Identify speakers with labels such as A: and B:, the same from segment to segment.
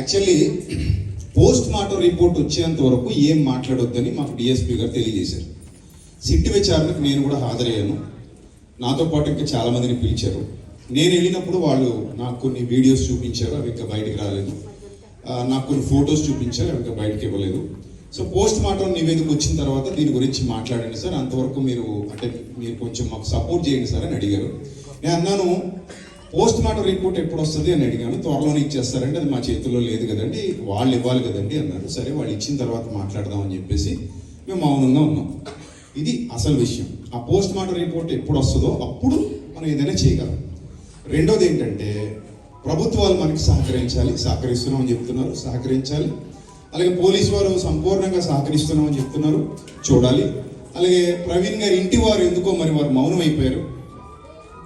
A: Actually post mortem report వచ్చేంత వరకు ఏం మాట్లాడొద్దని మాకు డిఎస్పీ గారు తెలియజేశారు. సిట్ విచారణకు నేను కూడా హాజరయ్యాను. నాతో పాటు ఇంకా చాలామందిని పిలిచారు. నేను వెళ్ళినప్పుడు వాళ్ళు నాకు కొన్ని వీడియోస్ చూపించారు అవి ఇంకా బయటికి రాలేదు. నాకు కొన్ని ఫొటోస్ చూపించారు అవి ఇంకా బయటకు ఇవ్వలేదు. సో పోస్ట్ మార్టం నివేదిక వచ్చిన తర్వాత దీని గురించి మాట్లాడండి సార్. అంతవరకు మీరు అంటే మీరు కొంచెం మాకు సపోర్ట్ చేయండి సార్ అని అడిగారు. నేను అన్నాను పోస్ట్ మార్టం రిపోర్ట్ ఎప్పుడు వస్తుంది అని అడిగాను. త్వరలోనే ఇచ్చేస్తారంటే అది మా చేతుల్లో లేదు కదండి. వాళ్ళు ఇవ్వాలి కదండి అన్నారు. సరే వాళ్ళు ఇచ్చిన తర్వాత మాట్లాడదాం అని చెప్పేసి మేము మౌనంగా ఉన్నాం. ఇది అసలు విషయం. ఆ పోస్ట్ మార్టం రిపోర్ట్ ఎప్పుడు వస్తుందో అప్పుడు మనం ఏదైనా చేయగలం. రెండోది ఏంటంటే ప్రభుత్వాలు మనకి సహకరించాలి. సహకరిస్తున్నామని చెప్తున్నారు. సహకరించాలి. అలాగే పోలీస్ వారు సంపూర్ణంగా సహకరిస్తున్నామని చెప్తున్నారు. చూడాలి. అలాగే ప్రవీణ్ గారి ఇంటి వారు ఎందుకో మరి వారు మౌనం అయిపోయారు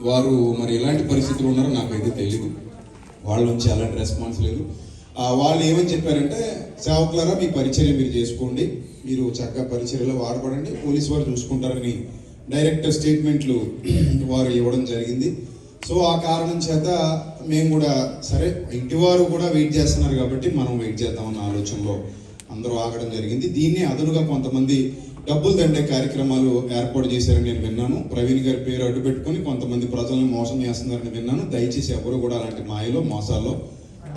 A: వారు మరి ఎలాంటి పరిస్థితులు ఉన్నారో నాకైతే తెలియదు వాళ్ళ నుంచి అలాంటి రెస్పాన్స్ లేదు. వాళ్ళు ఏమని చెప్పారంటే సేవకులారా మీ పరిచర్య మీరు చేసుకోండి. మీరు చక్కగా పరిచర్యలో వాడబడండి. పోలీసు వారు చూసుకుంటారని డైరెక్టర్ స్టేట్మెంట్లు వారు ఇవ్వడం జరిగింది. సో ఆ కారణం చేత మేము కూడా సరే ఇంటి వారు కూడా వెయిట్ చేస్తున్నారు కాబట్టి మనం వెయిట్ చేద్దామన్న ఆలోచనలో అందరూ ఆగడం జరిగింది. దీన్ని అదనుగా కొంతమంది డబ్బులు దండే కార్యక్రమాలు ఏర్పాటు చేశారని నేను విన్నాను. ప్రవీణ్ గారి పేరు అడ్డు పెట్టుకొని కొంతమంది ప్రజలను మోసం చేస్తున్నారని విన్నాను. దయచేసి ఎవరు కూడా అలాంటి మాయలో మోసాల్లో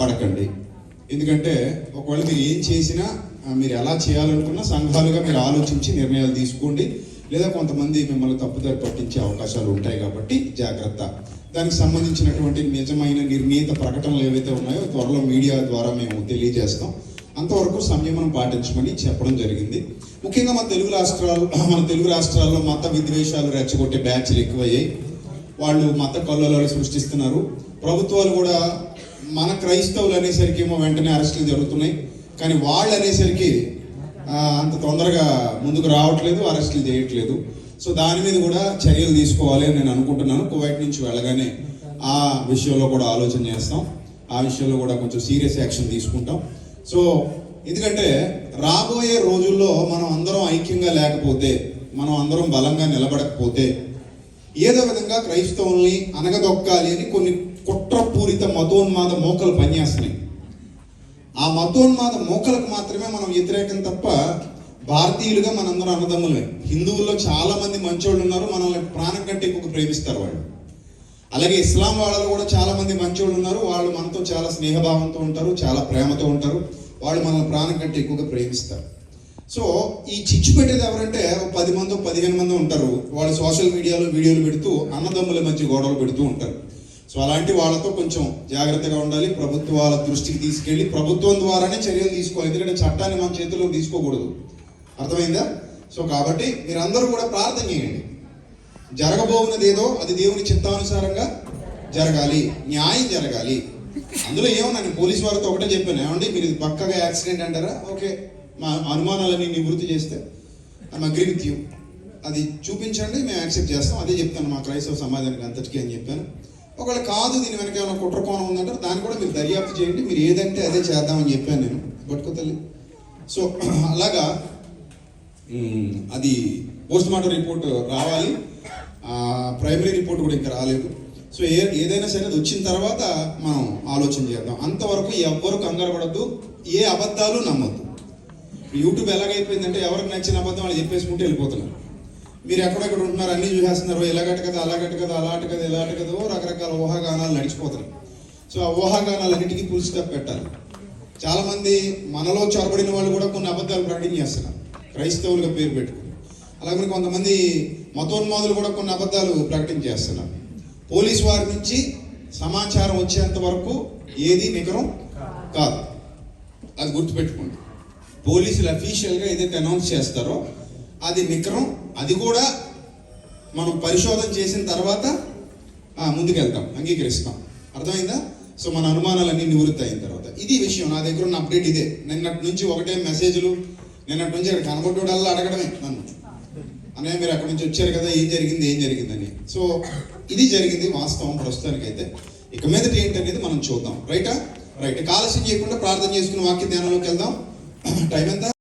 A: పడకండి. ఎందుకంటే ఒకవేళ మీరు ఏం చేసినా మీరు ఎలా చేయాలనుకున్నా సంఘాలుగా మీరు ఆలోచించి నిర్ణయాలు తీసుకోండి. లేదా కొంతమంది మిమ్మల్ని తప్పుదారి పట్టించే అవకాశాలు ఉంటాయి కాబట్టి జాగ్రత్త. దానికి సంబంధించినటువంటి నిజమైన నిర్ణీత ప్రకటనలు ఏవైతే ఉన్నాయో త్వరలో మీడియా ద్వారా మేము తెలియజేస్తాం. అంతవరకు సంయమనం పాటించమని చెప్పడం జరిగింది. ముఖ్యంగా మన తెలుగు రాష్ట్రాలు మన తెలుగు రాష్ట్రాల్లో మత విద్వేషాలు రెచ్చగొట్టే బ్యాచ్లు ఎక్కువయ్యాయి. వాళ్ళు మత కల్లోలాలు సృష్టిస్తున్నారు. ప్రభుత్వాలు కూడా మన క్రైస్తవులు అనేసరికి ఏమో వెంటనే అరెస్టులు జరుగుతున్నాయి. కానీ వాళ్ళు అనేసరికి అంత తొందరగా ముందుకు రావట్లేదు అరెస్టులు చేయట్లేదు. సో దాని మీద కూడా చర్యలు తీసుకోవాలి అని నేను అనుకుంటున్నాను. కువైట్ నుంచి వెళ్ళగానే ఆ విషయంలో కూడా ఆలోచన చేస్తాం. ఆ విషయంలో కూడా కొంచెం సీరియస్ యాక్షన్ తీసుకుంటాం. సో ఎందుకంటే రాబోయే రోజుల్లో మనం అందరం ఐక్యంగా లేకపోతే మనం అందరం బలంగా నిలబడకపోతే ఏదో విధంగా క్రైస్తవుల్ని అనగదొక్కాలి అని కొన్ని కుట్రపూరిత మతోన్మాద మోకలు పనిచేస్తున్నాయి. ఆ మతోన్మాద మోకలకు మాత్రమే మనం వ్యతిరేకం తప్ప భారతీయులుగా మనందరం అన్నదమ్ములే హిందువుల్లో చాలా మంది మంచోళ్ళు ఉన్నారు మనల్ని ప్రాణం కంటే ఎక్కువ ప్రేమిస్తారు వాళ్ళు. అలాగే ఇస్లాం వాళ్ళలో కూడా చాలా మంది మంచోళ్ళు ఉన్నారు. వాళ్ళు మనతో చాలా స్నేహభావంతో ఉంటారు చాలా ప్రేమతో ఉంటారు. వాళ్ళు మనల్ని ప్రాణం కంటే ఎక్కువగా ప్రేమిస్తారు. సో ఈ చిచ్చు పెట్టేది ఎవరంటే ఒక పది మంది పదిహేను మంది ఉంటారు. వాళ్ళు సోషల్ మీడియాలో వీడియోలు పెడుతూ అన్నదమ్ముల మధ్య గొడవలు పెడుతూ ఉంటారు. సో అలాంటి వాళ్ళతో కొంచెం జాగ్రత్తగా ఉండాలి. ప్రభుత్వాల దృష్టికి తీసుకెళ్ళి ప్రభుత్వం ద్వారానే చర్యలు తీసుకోవాలి. ఎందుకంటే చట్టాన్ని మన చేతుల్లో తీసుకోకూడదు. అర్థమైందా? సో కాబట్టి మీరందరూ కూడా ప్రార్థన చేయండి. జరగబోతున్నది ఏదో అది దేవుని చిత్తానుసారంగా జరగాలి న్యాయం జరగాలి. అందులో ఏమన్నా నేను పోలీస్ వారితో ఒకటే చెప్పాను. ఏమండి మీరు ఇది పక్కగా యాక్సిడెంట్ అంటారా? ఓకే. మా అనుమానాలన్నీ నివృత్తి చేస్తే ఐమ్ అగ్రి విత్ యూ అది చూపించండి మేము యాక్సెప్ట్ చేస్తాం. అదే చెప్తాను మా క్రైస్తవ సమాజానికి అంతటికీ అని చెప్పాను. ఒకవేళ కాదు దీని వెనక ఏమైనా కుట్ర కోణం ఉందంటారు దాన్ని కూడా మీరు దర్యాప్తు చేయండి. మీరు ఏదంటే అదే చేద్దామని చెప్పాను నేను. పట్టుకో తల్లి. సో అలాగా అది పోస్ట్ మార్టం రిపోర్ట్ రావాలి. ప్రైమరీ రిపోర్ట్ కూడా ఇంకా రాలేదు. సో ఏ ఏదైనా సరే అది వచ్చిన తర్వాత మనం ఆలోచన చేద్దాం. అంతవరకు ఎవ్వరు కంగారు పడద్దు ఏ అబద్ధాలు నమ్మద్దు. యూట్యూబ్ ఎలాగైపోయిందంటే ఎవరికి నచ్చిన అబద్ధం వాళ్ళు చెప్పేసుకుంటూ వెళ్ళిపోతున్నారు. మీరు ఎక్కడెక్కడ ఉంటున్నారు అన్ని చూసేస్తున్నారు ఎలాగట కదా అలాగట కదా అలాంటి కదా ఇలాంటి కదా రకరకాల ఊహాగానాలు నడిచిపోతున్నాయి. సో ఆ ఊహాగానాలన్నిటికీ ఫుల్ స్టాప్ పెట్టాలి. చాలామంది మనలో చొరబడిన వాళ్ళు కూడా కొన్ని అబద్ధాలు ప్రకటన చేస్తున్నారు. క్రైస్తవులుగా పేరు పెట్టుకుని. అలాగే కొంతమంది మతోన్మాదులు కూడా కొన్ని అబద్ధాలు ప్రకటన చేస్తున్నారు. పోలీస్ వారి నుంచి సమాచారం వచ్చేంత వరకు ఏది నికరం కాదు. అది గుర్తుపెట్టుకోండి. పోలీసులు అఫీషియల్గా ఏదైతే అనౌన్స్ చేస్తారో అది నికరం అది కూడా మనం పరిశోధన చేసిన తర్వాత ముందుకెళ్తాం అంగీకరిస్తాం. అర్థమైందా? సో మన అనుమానాలన్నీ నివృత్తి అయిన తర్వాత. ఇది విషయం. నా దగ్గర ఉన్న అప్డేట్ ఇదే. నిన్నటి నుంచి ఒకటే మెసేజ్లు నిన్నటి నుంచి అక్కడ కనబడ్డోడల్లా అడగడమే నన్ను. అన్నయ్య మీరు అక్కడి నుంచి వచ్చారు కదా ఏం జరిగింది ఏం జరిగిందని. సో ఇది జరిగింది వాస్తవం ప్రస్తుతానికైతే. ఇక మీదట ఏంటనేది మనం చూద్దాం. రైటా రైట్ కాలస్యం చేయకుండా ప్రార్థన చేసుకుని వాక్య ధ్యానంలోకి వెళ్దాం. టైం ఎంత?